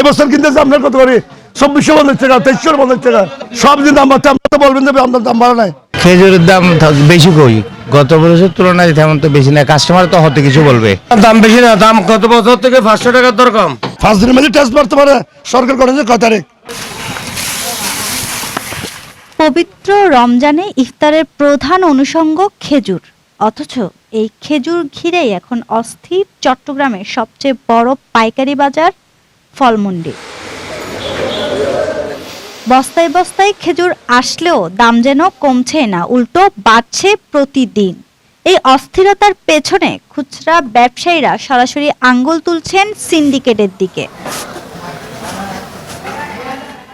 এই বছর কিনতেছে আপনার কত করে? চব্বিশশো পঞ্চাশ টাকা তেইশশো পঞ্চাশ টাকা। সব দিন দাম বাড়ছে আপনার তো বলবেন যে আপনার দাম বাড়া নাই। খেজুরের দাম বেশি কই? গত বছরের তুলনায় তেমন তো বেশি না। কাস্টমার তো হতে কিছু বলবে। দাম বেশি না দাম গত বছর থেকে পাঁচশো টাকার দর কম। পাঁচ দিনের মধ্যে টেস্ট মারতে পারে। সরকার করেছে কয় তারিখ? পবিত্র রমজানে ইফতারের প্রধান অনুষঙ্গ খেজুর। অথচ এই খেজুর ঘিরেই এখন অস্থির চট্টগ্রামের সবচেয়ে বড় পাইকারি বাজার ফলমন্ডি। বস্তায় বস্তায় খেজুর আসলেও দাম যেন কমছে না, উল্টো বাড়ছে প্রতিদিন। এই অস্থিরতার পেছনে খুচরা ব্যবসায়ীরা সরাসরি আঙ্গুল তুলছেন সিন্ডিকেটের দিকে।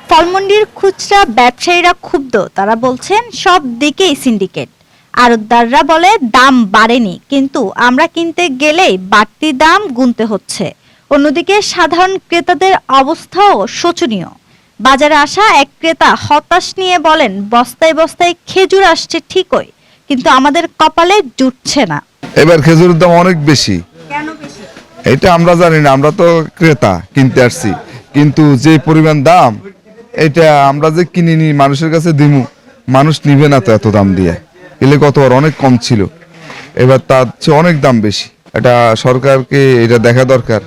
ফলমন্ডির খুচরা ব্যবসায়ীরা ক্ষুব্ধ, তারা বলছেন, সব দিকেই সিন্ডিকেট। আড়তদাররা বলে, দাম বাড়েনি, কিন্তু আমরা কিনতে গেলেই বাড়তি দাম গুনতে হচ্ছে। অন্যদিকে সাধারণ ক্রেতাদের অবস্থাও শোচনীয়। বাজারে আসা এক ক্রেতা হতাশ নিয়ে বলেন বস্তায় বস্তায় খেজুর আসছে ঠিকই কিন্তু আমাদের কপালে জুটছে না। এবার খেজুরের দাম অনেক বেশি। এটা আমরা জানি না আমরা তো ক্রেতা কিনতে আসছি। কিন্তু যে পরিমাণ দাম এটা আমরা যে কিনে নি মানুষের কাছে দিমু মানুষ নিবে না তো এত দাম দিয়ে। এলে কতবার অনেক কম ছিল। এবার তার চেয়ে অনেক দাম বেশি। এটা সরকারকে এটা দেখা দরকার।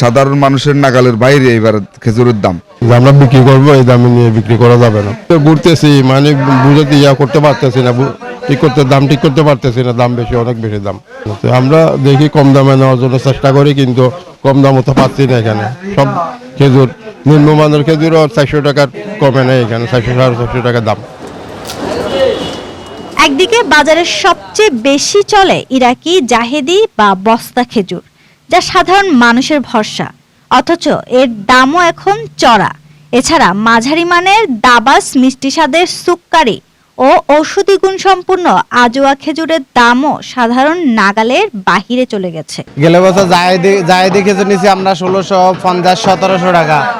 সাধারণ মানুষের নাগালের বাইরে এবার খেজুরের দাম। আমরা বিক্রি করব এই দামে নিয়ে বিক্রি করা যাবে না। তো ঘুরতেছি মানে বুঝতে ইয়া করতে পারতেছি না ঠিক করতে দাম ঠিক করতে পারতেছি না দাম বেশি অনেক বেশি দাম। তো আমরা দেখি কম দামে নেওয়ার জন্য চেষ্টা করি কিন্তু কম দামও তো পাচ্ছি না এখানে। সব খেজুর নিম্নমানের খেজুরও চারশো টাকার কমে নেই এখানে চারশো সাড়ে চারশো টাকা দাম। একদিকে বাজারে সবচেয়ে বেশি চলে ইরাকি জাহেদি বা বস্তা খেজুর। যা সাধারণ মানুষের ভরসা অথচ এর দামও এখন চড়া। এছাড়া মাঝারি মানের দাবাস মিষ্টি স্বাদের সুক্কারি ও ঔষধি গুণ সম্পূর্ণ আজোয়া খেজুরের দামও সাধারণ নাগালের বাহিরে চলে গেছে। গেলে বছর জায়দি খেজুর নিছি আমরা ষোলোশো পঞ্চাশ সতেরোশো টাকা।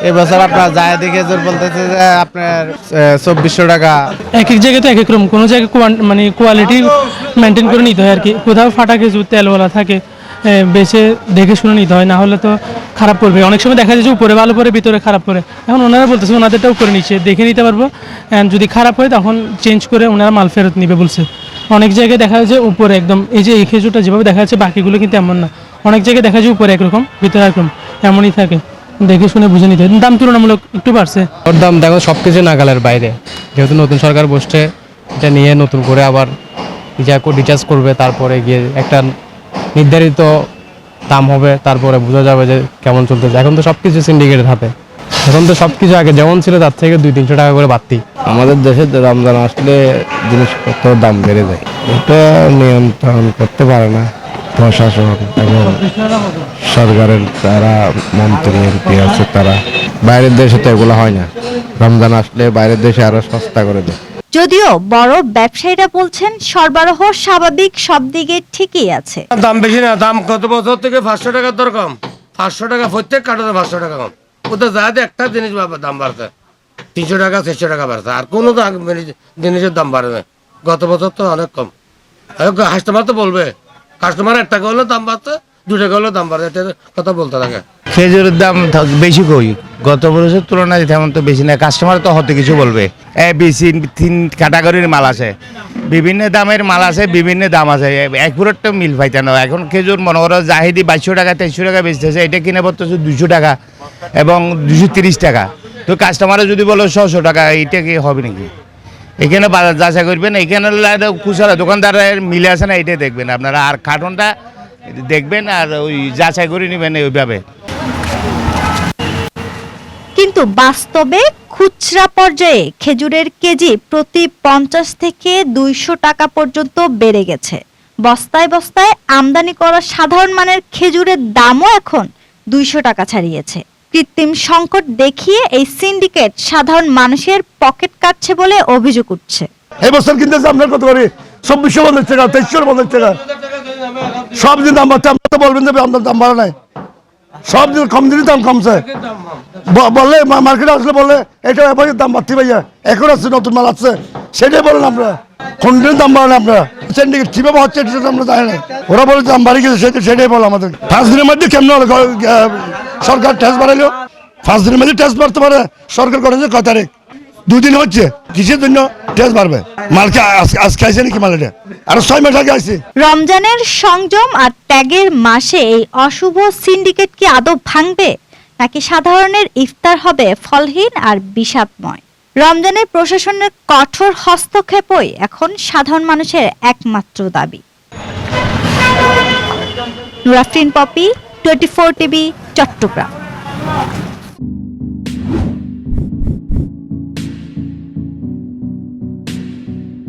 এবছর আপনার জায়দি খেজুর বলতেছে যে আপনার চব্বিশশো টাকা। এক এক জায়গায় তো এক এক রকম কোনো জায়গায় কোয়ান- মানে কোয়ালিটি মেনটেন করে নিতে হয় আর কি। কোথাও ফাটা খেজুর তেলওয়ালা থাকে। বেছে দেখে শুনে নিতে হয়, না হলে তো খারাপ করবে। অনেক সময় দেখা যায় যে উপরে ভালো পরে, ভিতরে খারাপ করে এখন ওনারা বলতেছে ওনাদেরটাও করে নিচ্ছে, দেখে নিতে পারব। যদি খারাপ হয়, তখন চেঞ্জ করে ওনারা মাল ফেরত নিবে বলছে। অনেক জায়গায় দেখা যায় উপরে একদম, এই যে এই খেজুরটা যেভাবে দেখা যাচ্ছে, বাকিগুলো কিন্তু এমন না। অনেক জায়গায় দেখা যায় উপরে একরকম, ভিতরে একরকম এমনই থাকে। দেখে শুনে বুঝে নিতে দাম তুলনামূলক একটু বাড়ছে। ওর দাম দেখো সব কিছু নাগালের বাইরে। যেহেতু নতুন সরকার বসছে, এটা নিয়ে নতুন করে আবার রিচার্জ করবে, তারপরে গিয়ে একটা নির্ধারিত দাম হবে, তারপরে বোঝা যাবে যে কেমন চলতেছে। এখন তো সব কিছু সিন্ডিকেটের হাতে। এখন তো সব কিছু আগে যেমন ছিল, তার থেকে দুই, তিনশো টাকা করে বাড়তি। আমাদের দেশে রমজান আসলে জিনিসপত্র দাম বেড়ে যায়। এটা নিয়ন্ত্রণ করতে পারে না প্রশাসন এবং সরকারের যারা মন্ত্রী আছে তারা। বাইরের দেশে তো এগুলো হয় না। রমজান আসলে বাইরের দেশে আরও সস্তা করে দেয়। যদিও বড় ব্যবসায়ীরা বলছেন সরবরাহ স্বাভাবিক সব দিকে ঠিকই আছে। দাম বেশি না, দাম গত বছর থেকে পাঁচশো টাকার দর কম? পাঁচশো টাকা, প্রত্যেক কার্টনে পাঁচশো টাকা কম। ওদের যাতে একটা জিনিস দাম বাড়ছে। তিনশো টাকা, চারশো টাকা বাড়ছে। আর কোনো জিনিসের দাম বাড়বে গত বছর তো অনেক কম। কাস্টমার তো বলবে কাস্টমার এক টাকা দাম বাড়ছে, দু টাকা দাম বাড়ছে, এটা কথা বলতে থাকে। খেজুরের দাম বেশি কই? গত বছরের তুলনায় তেমন তো বেশি না কাস্টমার তো হতে কিছু বলবে। এ বেশি তিন ক্যাটাগরির মাল আছে। বিভিন্ন দামের মাল আছে, বিভিন্ন দাম আছে। একপুরের তো মিল পাইতে না। এখন খেজুর মনে করো জাহিদি বাইশশো টাকা, তেইশশো টাকা বেচতেছে। এটা কিনে পড়তেছে দুশো টাকা এবং দুশো তিরিশ টাকা। তো কাস্টমারে যদি বলো ছশো টাকা, এইটা কি হবে নাকি? এখানে বাজার যাচাই করবেন। এখানে খুচরা দোকানদারের মিলে আছে না এটাই দেখবেন। আপনারা আর কার্টনটা দেখবেন আর ওই যাচাই করে নেবেন ওইভাবে কিন্তু বাস্তবে খুচরা পর্যায়ে খেজুরের কেজি প্রতি পঞ্চাশ থেকে দুইশো টাকা পর্যন্ত বেড়ে গেছে। বস্তায় বস্তায় আমদানি করা সাধারণ মানের খেজুরের দামও এখন দুইশো টাকা ছাড়িয়েছে। কৃত্রিম সংকট দেখিয়ে এই সিন্ডিকেট সাধারণ মানুষের পকেট কাটছে বলে অভিযোগ উঠছে। এই বছর কিনতেছে আপনার কত করে? চব্বিশশো পঞ্চাশ টাকা, তেইশশো পঞ্চাশ টাকা। সব দিন দাম বাড়ছে, আপনার তো বলবেন যে আপনার দাম বাড়া নাই। সব কম দিনই দাম কমছে। বলে মার্কেটে আসলে বললে এটা ব্যাপারের দাম বাড়তে ভাইয়া। এখন আছে নতুন মাল আছে সেটাই বলেন আমরা কোন দিন দাম বাড়েন আপনারা? সিন্ডিকেট হচ্ছে সেটা আমরা জানি না। ওরা বলে দাম বাড়ি গেছে, সেটা সেটাই বলো আমাদের। পাঁচ দিনের মধ্যে কেমন সরকার ট্যাক্স বাড়াইলো। পাঁচ দিনের মধ্যে বাড়তে পারে। সরকার করেছে কয় তারিখ? দুদিন হচ্ছে, কিসের জন্য? টেস্ট বাড়বে। মালকে আজ- আজকে আইসে নাকি মাল আর ছয় মাস আগে আইসি রমজানের সংযম আর ত্যাগের মাসে এই অশুভ সিন্ডিকেট কি আদৌ ভাঙবে? নাকি সাধারণের ইফতার হবে ফলহীন আর বিষাদময়? রমজানের প্রশাসনের কঠোর হস্তক্ষেপই এখন সাধারণ মানুষের একমাত্র দাবি। Nurafrin Popy, twenty four TV, Chattogram.